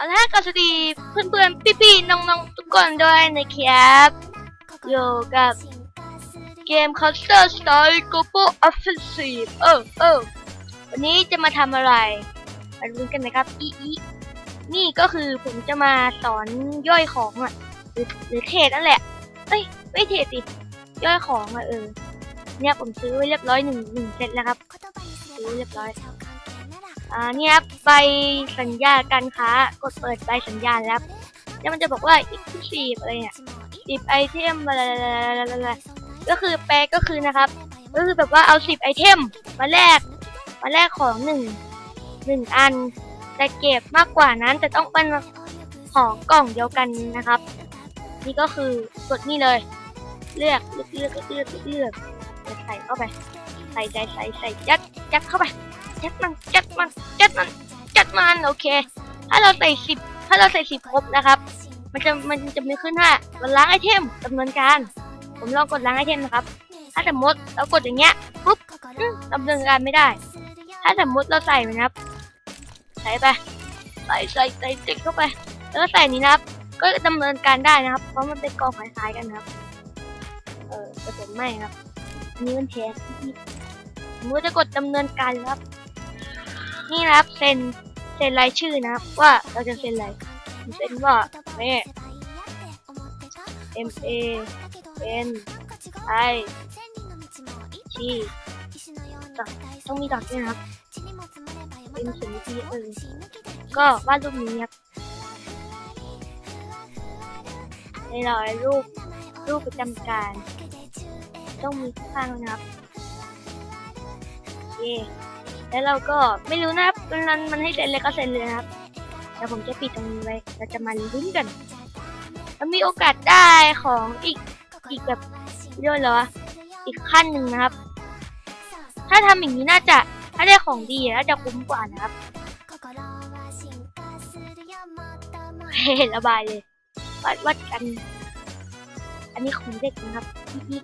เอาละก็สวัสดีเพื่อนๆ พี่ๆ น้องๆ ทุกคนด้วยนะครับอยู่กับเกม Counter Strike Global Offensive เออเออวันนี้จะมาทำอะไรมาดูกันนะครับอีอีนี่ก็คือผมจะมาสอนย่อยของอะหรือหรือเทรดนั่นแหละเอ้ยไม่เทรดสิย่อยของอะเออเนี่ยผมซื้อไว้เรียบร้อยหนึ่งหนึ่งเซตแล้วครับซื้อเรียบร้อย อ่าเนี่ยครับใบสัญญาการค้ากดเปิดใบสัญญาแล้วแล้วมันจะบอกว่าอีกสี่อะไรเนี่ยสิบไอเทมอะไรก็คือแปลก็คือนะครับ ก็คือแบบว่าเอาสิบไอเทมมาแลกมาแลกของหนึ่งหนึ่งอันแต่เก็บมากกว่านั้นแต่ต้องเป็นของกล่องเดียวกันนะครับ นี่ก็คือกดนี่เลย เลือกเลือกเลือกเลือกเลือกใส่เข้าไป ใส่ใส่ใส่ใส่ยัดยัดเข้าไป จัดมันจัดมันจัดมันจัดมันโอเค ถ้าเราใส่สิบถ้าเราใส่สิบครบนะครับ มันจะมันจะมีขึ้นว่าล้างไอเทมดำเนินการ ผมลองกดล้างไอเทมนะครับ ถ้าสมมติเรากดอย่างเงี้ยปุ๊บดำเนินการไม่ได้ ถ้าสมมติเราใส่นะครับ ใส่ไปใส่ใส่ใส่ติดเข้าไป แล้วก็ใส่นี้นะครับ ก็ดำเนินการได้นะครับ เพราะมันเป็นกองคล้ายๆกันนะครับ เออแต่ผมไม่ครับนนี้มันแทนผมก็จะกดดำเนินการครับ นี่นะครับเซ็นเซ็นรายชื่อนะครับ ว่าเราจะเซ็นอะไรเซ็นว่าแม่ M A N I T ต้องมีดอกด้วยนะครับเป็นเขียนวิธีเออก็วาดรูปนี้ครับในรอยรูปรูปประจำการ ต้องมีข้างนะครับโอเค แล้วเราก็ไม่รู้นะครับมันมันให้เซ็นเลยก็เซ็นเลยครับเดี๋ยวผมจะปิดตรงนี้ไว้เราจะมาลุ้นกันแล้วมีโอกาสได้ของอีกอีกแบบเรียกว่าอะไรวะอีกขั้นหนึ่งนะครับ ถ้าทำอย่างนี้น่าจะถ้าได้ของดีน่าจะคุ้มกว่านะครับเฮ้ระบายเลยวัดวัดกัน อันนี้ของเด็กนะครับพี่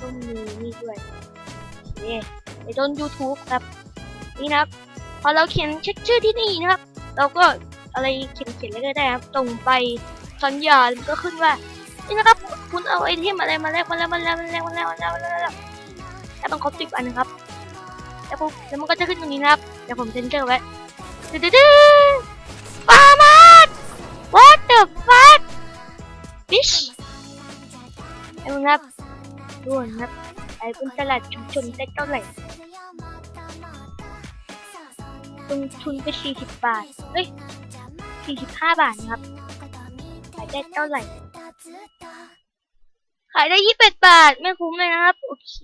ต้องมีนี่ด้วยโอเค ไปโดน YouTube ครับ นี่นะครับ พอเราเขียนเช็คชื่อที่นี่นะครับ เราก็อะไรเขียนเขียนอะไรก็ได้ครับตรงไปสัญญามันก็ขึ้นว่านี่นะครับ คุณเอาไอเทมอะไรมาแลกมาแล้วมาแล้วมาแล้วมาแล้วมาแล้วมาแล้วมาแล้วถ้าต้องครบสิบอันนะครับแล้วปุ๊บแล้วมันก็จะขึ้นตรงนี้นะครับเดี๋ยวผมเซ็นเซอร์ไว้ดืดดืดปามาด what the fuck bitch ไอ้มึงครับด่วนครับไอ้บนตลาดชุมชนได้เท่าไหร่ ลงทุนไป 40 บาทเฮ้ย 45 บาทนะครับ ขายได้เท่าไหร่ ขายได้28บาท ไม่คุ้มเลยนะครับ โอเค